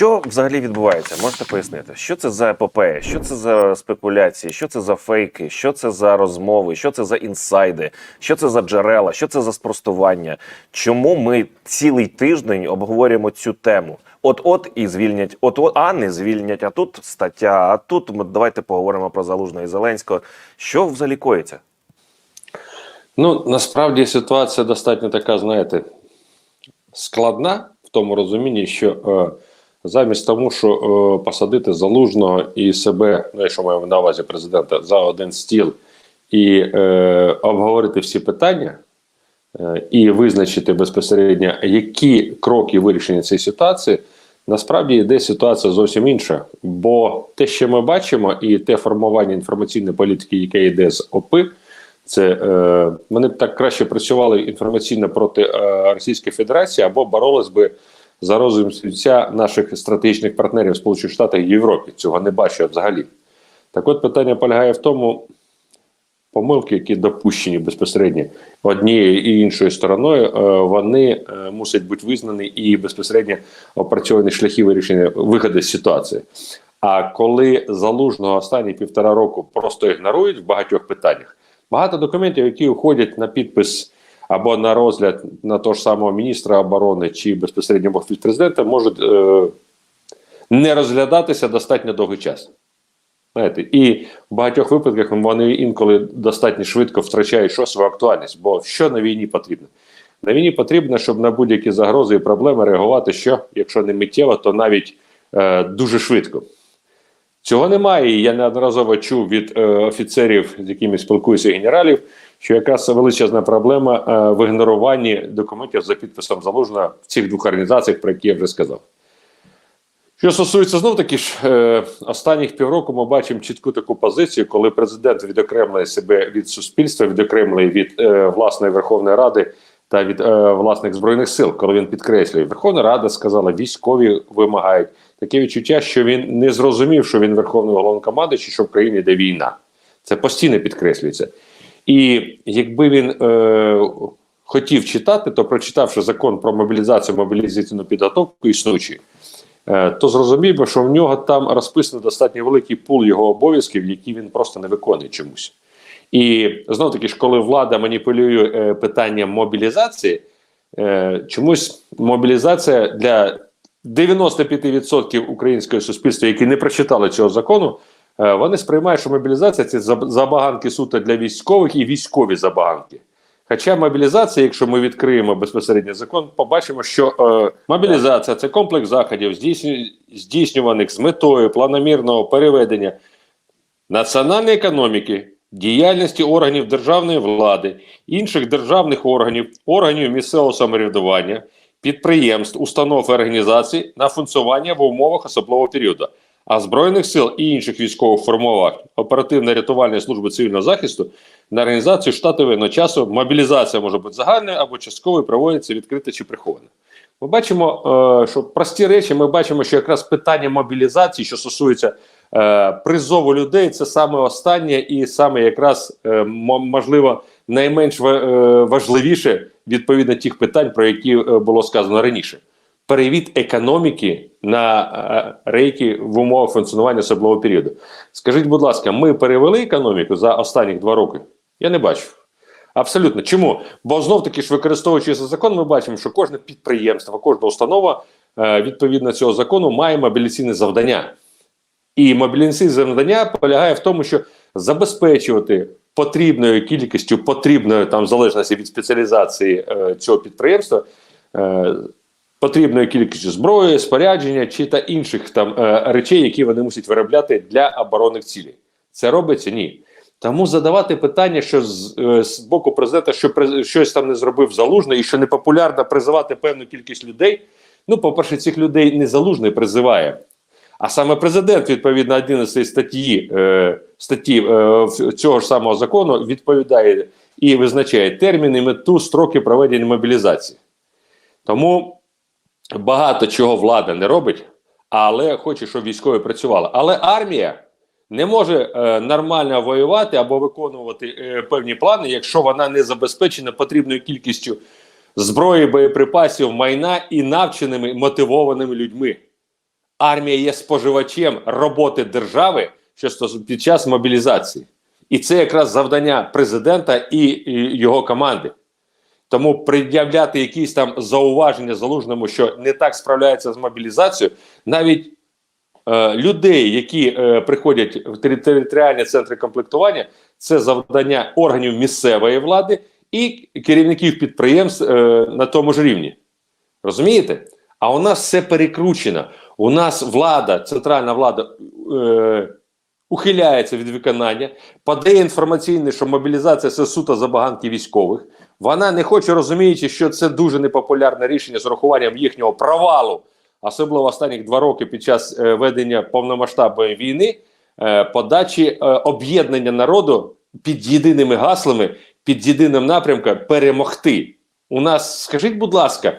Що взагалі відбувається? Можете пояснити, що це за епопея, що це за спекуляції, що це за фейки, що це за розмови, що це за інсайди, що це за джерела, що це за спростування? Чому ми цілий тиждень обговорюємо цю тему? От-от і звільнять, от-от, а не звільнять. А тут стаття. А тут ми давайте поговоримо про Залужного і Зеленського. Що взагалі коїться? Ну, насправді ситуація достатньо така, знаєте, складна в тому розумінні, що е, замість тому, що е, посадити залужного і себе, ну, якщо маємо на увазі президента, за один стіл і е, обговорити всі питання е, і визначити безпосередньо, які кроки вирішення цієї ситуації, насправді йде ситуація зовсім інша. Бо те, що ми бачимо, і те формування інформаційної політики, яке йде з ОПИ, це е, вони б так краще працювали інформаційно проти е, Російської Федерації або боролись би за розвиток наших стратегічних партнерів Сполучених Штатах і Європі. Цього не бачу взагалі. Так от питання полягає в тому, помилки, які допущені безпосередньо однією і іншою стороною, е, вони е, мусять бути визнані і безпосередньо опрацьовані шляхи вирішення виходу з ситуації. А коли залужного останні півтора року просто ігнорують в багатьох питаннях, багато документів, які уходять на підпис або на розгляд на того ж самого міністра оборони чи безпосередньо офіс президента, можуть е, не розглядатися достатньо довгий час. Знаєте, і в багатьох випадках вони інколи достатньо швидко втрачають що свою актуальність. Бо що на війні потрібно? На війні потрібно, щоб на будь-які загрози і проблеми реагувати, що якщо не миттєво, то навіть е, дуже швидко. Цього немає. І я неодноразово чув від е, офіцерів, з якими спілкуюся генералів, що якраз величезна проблема е, в ігноруванні документів за підписом залужного в цих двох організаціях, про які я вже сказав. Що стосується знов таки ж е, останніх півроку, ми бачимо чітку таку позицію, коли президент відокремлює себе від суспільства, відокремлює від е, власної Верховної Ради та від е, власних збройних сил, коли він підкреслює, Верховна Рада сказала, військові вимагають таке відчуття, що він не зрозумів, що він верховний головнокомандуючий, що в країні йде війна. Це постійно підкреслюється. І якби він е, хотів читати, то прочитавши закон про мобілізацію, мобілізаційну підготовку існуючий, е, то зрозумів би, що в нього там розписано достатньо великий пул його обов'язків, які він просто не виконує чомусь. І знов таки ж, коли влада маніпулює е, питанням мобілізації, е, чомусь мобілізація для 95% українського суспільства, які не прочитали цього закону, вони сприймають, що мобілізація це забаганки суто для військових і військові забаганки. Хоча мобілізація, якщо ми відкриємо безпосередньо закон, побачимо, що е, мобілізація це комплекс заходів, здійснюваних з метою планомірного переведення національної економіки, діяльності органів державної влади, інших державних органів, органів місцевого самоврядування, підприємств, установ і організацій на функціонування в умовах особливого періоду, а збройних сил і інших військових формувань оперативно-рятувальної служби цивільного захисту на організацію штату часу мобілізація може бути загальною або частковою проводиться відкрита чи прихована. Ми бачимо, е, що прості речі, ми бачимо, що якраз питання мобілізації, що стосується е, призову людей, це саме останнє і саме якраз е, мо- можливо найменш важливіше відповідно тих питань, про які було сказано раніше. Перевід економіки на е, рейки в умовах функціонування особливого періоду. Скажіть, будь ласка, ми перевели економіку за останні два роки? Я не бачу. Абсолютно. Чому? Бо знов таки ж використовуючи цей закон, ми бачимо, що кожне підприємство, кожна установа е, відповідно цього закону має мобілізаційне завдання. І мобілізаційне завдання полягає в тому, що забезпечувати потрібною кількістю, потрібною там в залежності від спеціалізації е, цього підприємства, потрібною кількістю зброї, спорядження чи та інших там е, речей, які вони мусять виробляти для оборонних цілей. Це робиться? Ні. Тому задавати питання, що з, е, з боку президента, що щось там не зробив залужний, і що непопулярно призивати певну кількість людей. Ну, по-перше, цих людей не залужний призиває. А саме президент, відповідно 11 статті, е, статті е, цього ж самого закону, відповідає і визначає терміни, мету, строки проведення мобілізації. Тому багато чого влада не робить, але хоче, щоб військові працювали. Але армія не може е, нормально воювати або виконувати е, певні плани, якщо вона не забезпечена потрібною кількістю зброї, боєприпасів, майна і навченими мотивованими людьми. армія є споживачем роботи держави що під час мобілізації. І це якраз завдання президента і, і його команди. Тому пред'являти якісь там зауваження залужному, що не так справляється з мобілізацією, навіть е, людей, які е, приходять в територіальні центри комплектування, це завдання органів місцевої влади і керівників підприємств е, на тому ж рівні. Розумієте? А у нас все перекручено. У нас влада, центральна влада ухиляється від виконання, подає інформаційне, що мобілізація це суто забаганки військових. Вона не хоче розуміючи, що це дуже непопулярне рішення з урахуванням їхнього провалу, особливо останніх два роки під час е, ведення повномасштабної війни, е, подачі е, об'єднання народу під єдиними гаслами, під єдиним напрямком перемогти. У нас, скажіть, будь ласка,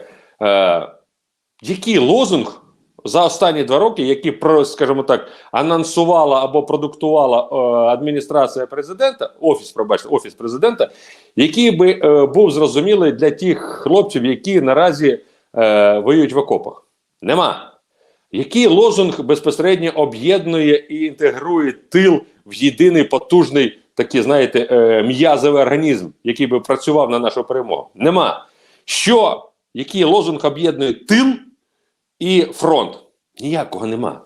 який лозунг за останні два роки, які про, скажімо так, анонсувала або продуктувала е, адміністрація президента, офіс, пробачте, офіс президента, який би е, був зрозумілий для тих хлопців, які наразі е, воюють в окопах? Нема. Який лозунг безпосередньо об'єднує і інтегрує тил в єдиний потужний такий, знаєте, м'язовий організм, який би працював на нашу перемогу? Нема. Що, який лозунг об'єднує тил і фронт? Ніякого нема.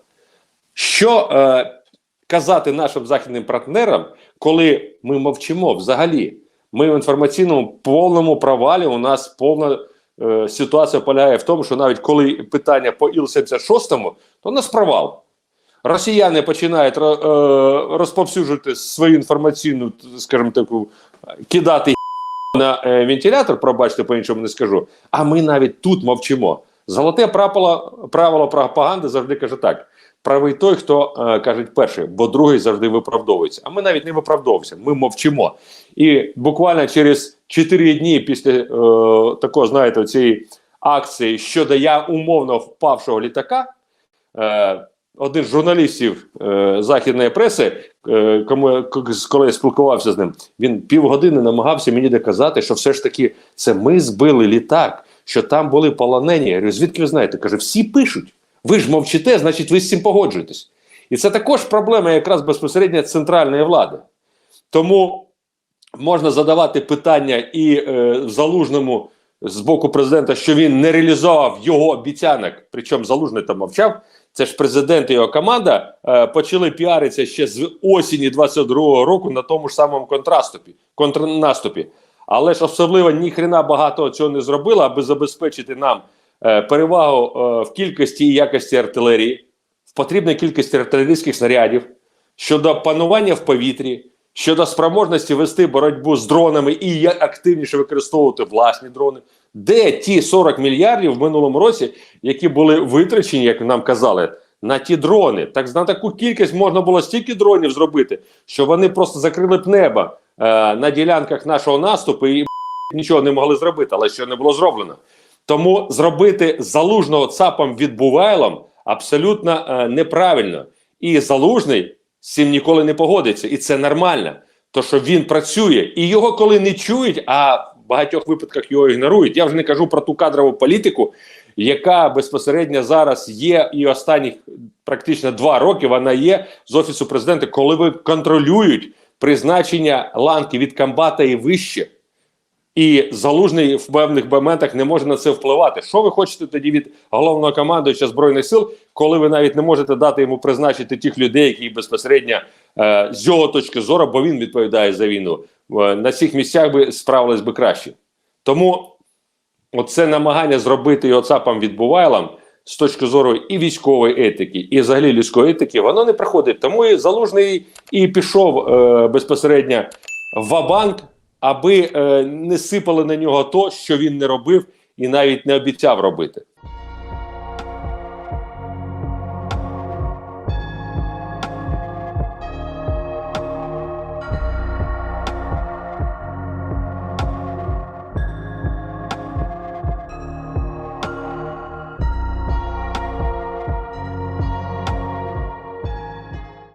Що е, казати нашим західним партнерам, коли ми мовчимо взагалі? Ми в інформаційному повному провалі. У нас повна е, ситуація полягає в тому, що навіть коли питання по Іл-76, то у нас провал. Росіяни починають е, розповсюджувати свою інформаційну, скажімо таку, кидати на е, вентилятор, пробачте, по-іншому не скажу. А ми навіть тут мовчимо. Золоте правило, правило пропаганди завжди каже так: правий той, хто е, каже перший, бо другий завжди виправдовується. А ми навіть не виправдовуємося, ми мовчимо. І буквально через 4 дні після е, такого, знаєте, цієї акції щодо я умовно впавшого літака. Е, один з журналістів е, західної преси, е, кому коли я спілкувався з ним, він півгодини намагався мені доказати, що все ж таки це ми збили літак, що там були полонені. Я говорю, звідки ви знаєте? Каже, всі пишуть. Ви ж мовчите, значить, ви з цим погоджуєтесь. І це також проблема якраз безпосередньо центральної влади. Тому можна задавати питання і е, залужному з боку президента, що він не реалізував його обіцянок, причому залужний там мовчав. Це ж президент і його команда е, почали піаритися ще з осені 22-го року на тому ж самому контраступі, контрнаступі. Але ж особливо ніхрена багато цього не зробили, аби забезпечити нам е, перевагу е, в кількості і якості артилерії, в потрібній кількості артилерійських снарядів, щодо панування в повітрі, щодо спроможності вести боротьбу з дронами і активніше використовувати власні дрони. Де ті 40 мільярдів в минулому році, які були витрачені, як нам казали, на ті дрони? Так на таку кількість можна було стільки дронів зробити, що вони просто закрили б небо на ділянках нашого наступу і нічого не могли зробити, але що не було зроблено. Тому зробити залужного ЦАПом відбувайлом абсолютно е, неправильно. І залужний з цим ніколи не погодиться, і це нормально. То що він працює, і його коли не чують, а в багатьох випадках його ігнорують. Я вже не кажу про ту кадрову політику, яка безпосередньо зараз є, і останніх практично два роки вона є з офісу президента, коли ви контролюють призначення ланки від комбата і вище. І залужний в певних моментах не може на це впливати. Що ви хочете тоді від головного командуюча збройних сил, коли ви навіть не можете дати йому призначити тих людей, які безпосередньо е, з його точки зору, бо він відповідає за війну, е, на цих місцях би справились би краще. Тому оце намагання зробити його ЦАПом відбувайлом з точки зору і військової етики, і взагалі людської етики, воно не проходить. Тому і залужний і пішов е, безпосередньо в банк аби е, не сипали на нього то, що він не робив і навіть не обіцяв робити.